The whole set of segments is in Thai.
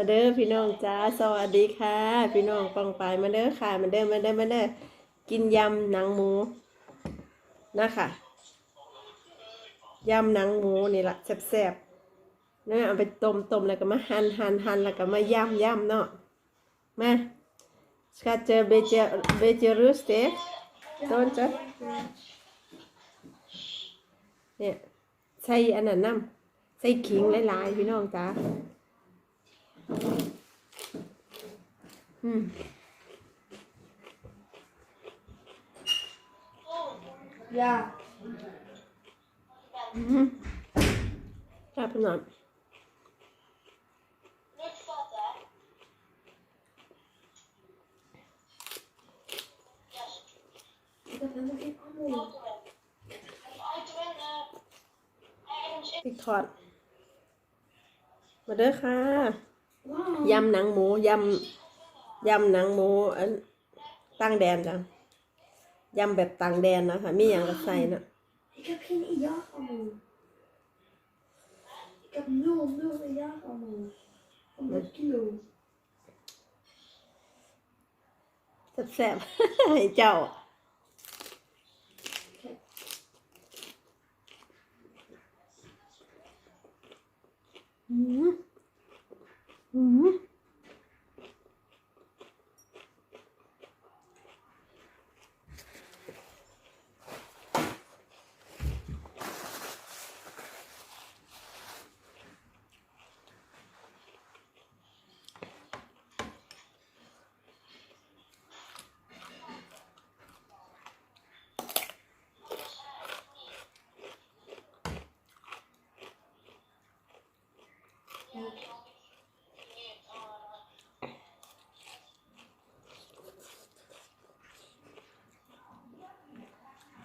มาเด้อพี่น้องจ้าสวัสดีค่ะ พี่น้องปองปายมาเด้อค่ะ มาเด้อมาเด้อมาเด้อกินยำหนังหมูนะคะยำหนังหมูนี่ละแซ่บๆนะเอาไปต้มต้มแล้วก็มาหั่นหั่นหั่นแล้วก็มาย่ำย่ำเนาะมาสกัดเจอเบเจเบเจรูสเต็กโดนจ้ะเนี่ยใส่อันนั้นน้ำใส่ขิงหลายๆพี่น้องจ้า อืม Ja. อืมครับพี่น้อง Ik heb helemaal geen appel. พริกทอดมาเด้อค่ะ Wow. ยำหนังหมูยำยำหนังหมูอันตั้งแดนจ้ะยำแบบต่างแดนนะคะมีอย่างก็ใส่นะ Ik heb geen jaarappel. Ik heb nul, nul jaarappel. 100 kilo. แซ่บๆให้เจ้าอืมอืม Nee. พี่น้องจามือนี้นะแม่ไปซื้อข อ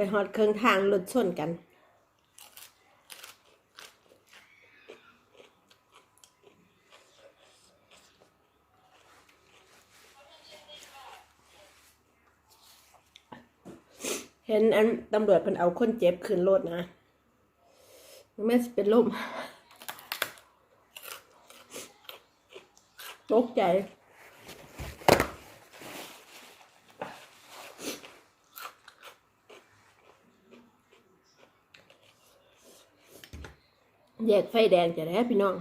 ไปฮอดเครื่องทางรถชนกันเห็นอันตำรวจเพิ่นเอาคนเจ็บขึ้นรถนะแม่สิเป็นลมตกใจ แยกไฟแดงจะได้พี่น้อง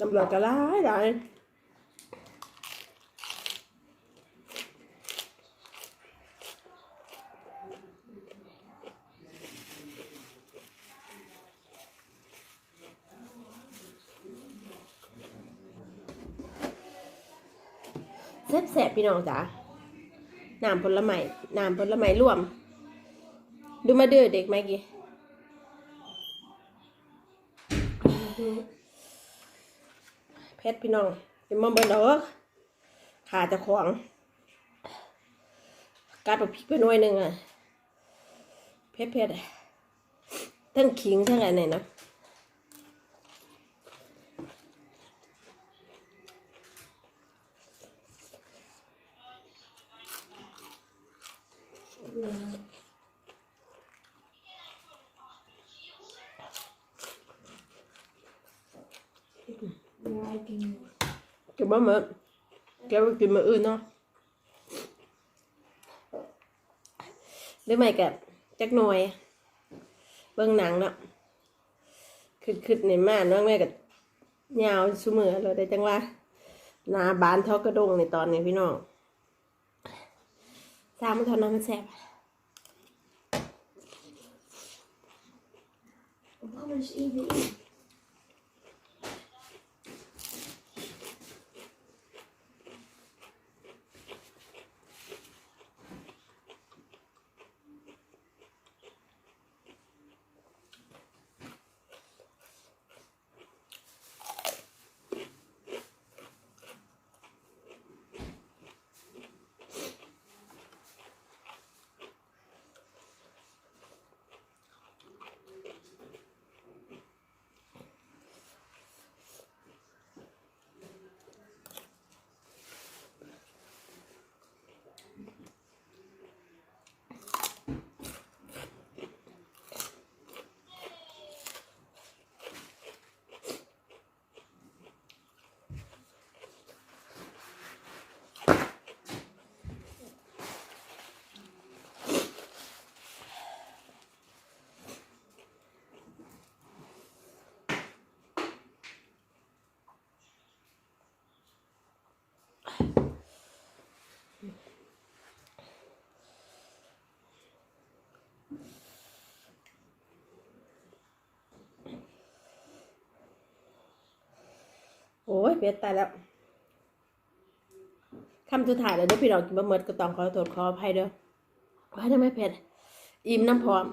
ตำรวจก็ร้ายร้ายแซ่บๆพี่น้องจ๋า น้ำผลไม้น้ำผลไม้รวม ดูมาเด้อเด็กไหมกี้เพชรพี่น้องเป็นมอมเบิร์ดเด้อขาจะขวางกัดเอาพริกไปหน่วยหนึ่งอะเพชรเพชรทั้งขิงทั้งอะไรเนี่ย นะ Ja, ik niet. เก็บบ่เหมือนแกไปกินมาอื่นเนาะหรือไม่กับจักหน่อย เบิ่งหนังเนาะคือคือในม่านเนาะแม่กับยาวซุมือเลยได้จังว่านาบานเท่ากระดงในตอนนี้พี่น้องสามมันท่านั้นมันแซ่บ Op alles even in. เพชรตายแล้วคำสุดท้ายแล้วเด้อพี่น้องกินบะเมิดก็ต้องขอโทษขออภัยเด้อว่าทำไมเพชรอิ่มน้ำพร้อม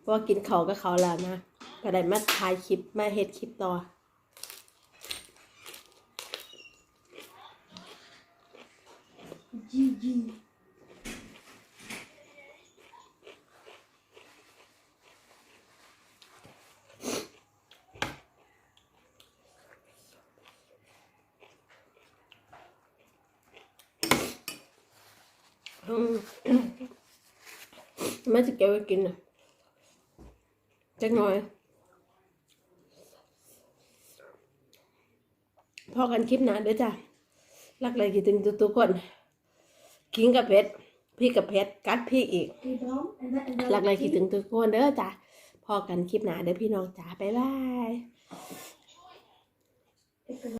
เพราะว่ากินเขาก็เขาแล้วนะก็ได้มาถ่ายคลิปมาเฮ็ดคลิปต่อจีจี แม่จะเก็บไว้กินนะจักหน่อย พอกันคลิปหนาเด้อจ้ะรักเลยคิดถึงทุกๆคนคิงกับเพชรพี่กับเพชรกัดพี่อีกรักเลยคิดถึงทุกคนเด้อจ้ะพอกันคลิปหนาเด้อพี่น้องจ้าบ๊ายบาย